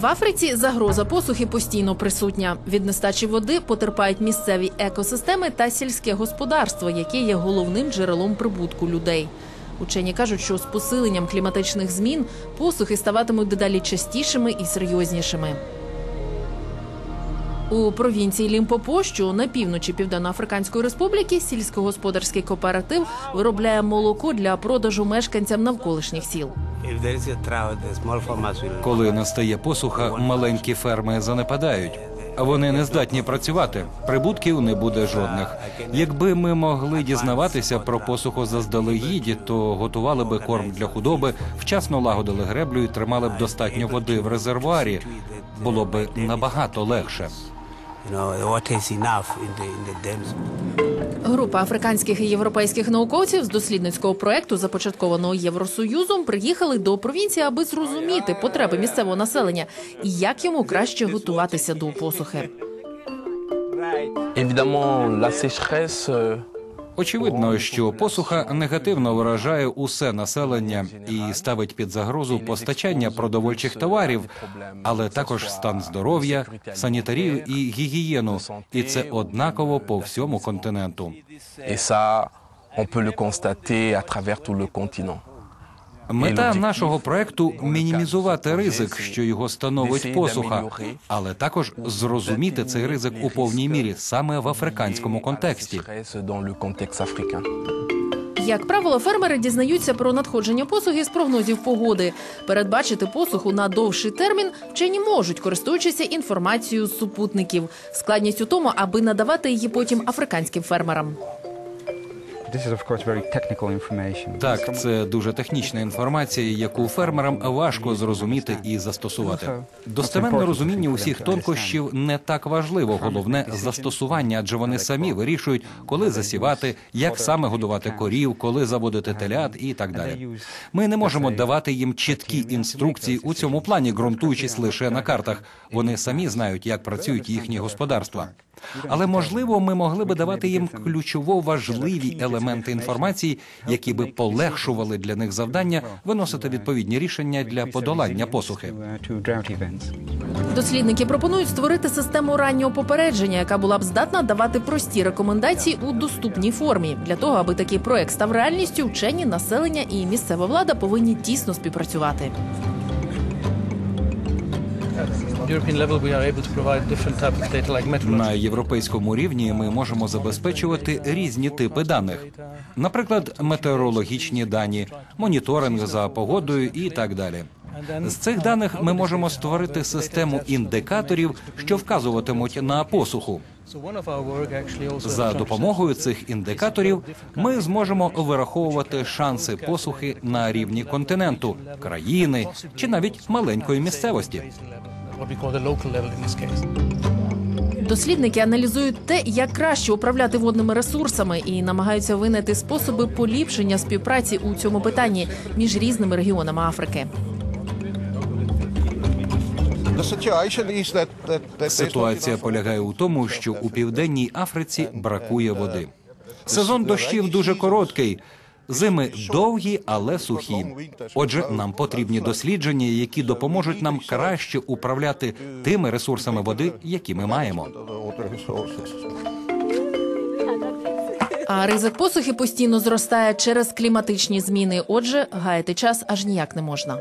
В Африці загроза посухи постійно присутня. Від нестачі води потерпають місцеві екосистеми та сільське господарство, яке є головним джерелом прибутку людей. Учені кажуть, що з посиленням кліматичних змін посухи ставатимуть дедалі частішими і серйознішими. У провінції Лімпопо, що на півночі Південно-Африканської республіки, сільськогосподарський кооператив виробляє молоко для продажу мешканцям навколишніх сіл. Коли настає посуха, маленькі ферми занепадають. Вони не здатні працювати. Прибутків не буде жодних. Якби ми могли дізнаватися про посуху заздалегідь, то готували би корм для худоби, вчасно лагодили греблю і тримали б достатньо води в резервуарі. Було б набагато легше. Група африканських і європейських науковців з дослідницького проекту, започаткованого Євросоюзом, приїхали до провінції, аби зрозуміти потреби місцевого населення і як йому краще готуватися до посухи. Очевидно, що посуха негативно вражає усе населення і ставить під загрозу постачання продовольчих товарів, але також стан здоров'я, санітарію і гігієну. І це однаково по всьому континенту. І це можна constater à travers tout le continent. Мета нашого проекту мінімізувати ризик, що його становить посуха, але також зрозуміти цей ризик у повній мірі саме в африканському контексті. Як правило, фермери дізнаються про надходження посухи з прогнозів погоди. Передбачити посуху на довший термін вчені можуть, користуючися інформацією з супутників. Складність у тому, аби надавати її потім африканським фермерам. This is, of course, very technical information. Так, це дуже технічна інформація, яку фермерам важко зрозуміти і застосувати. Достеменне розуміння усіх тонкощів не так важливо. Головне застосування, адже вони самі вирішують, коли засівати, як саме годувати корів, коли заводити телят і так далі. Ми не можемо давати їм чіткі інструкції у цьому плані, ґрунтуючись лише на картах. Вони самі знають, як працюють їхні господарства. Але можливо, ми могли би давати їм ключово важливі елементи інформації, які би полегшували для них завдання виносити відповідні рішення для подолання посухи. Дослідники пропонують створити систему раннього попередження, яка була б здатна давати прості рекомендації у доступній формі. Для того, аби такий проект став реальністю, вчені, населення і місцева влада повинні тісно співпрацювати. На європейському рівні ми можемо забезпечувати різні типи даних, наприклад, метеорологічні дані, моніторинг за погодою і так далі. З цих даних ми можемо створити систему індикаторів, що вказуватимуть на посуху. За допомогою цих індикаторів ми зможемо вираховувати шанси посухи на рівні континенту, країни чи навіть маленької місцевості. What we call the local level in this case. Дослідники аналізують те, як краще управляти водними ресурсами, і намагаються винайти способи поліпшення співпраці у цьому питанні між різними регіонами Африки. Ситуація полягає у тому, що у південній Африці бракує води. Сезон дощів дуже короткий. Зими довгі, але сухі. Отже, нам потрібні дослідження, які допоможуть нам краще управляти тими ресурсами води, які ми маємо. А ризик посухи постійно зростає через кліматичні зміни. Отже, гаяти час аж ніяк не можна.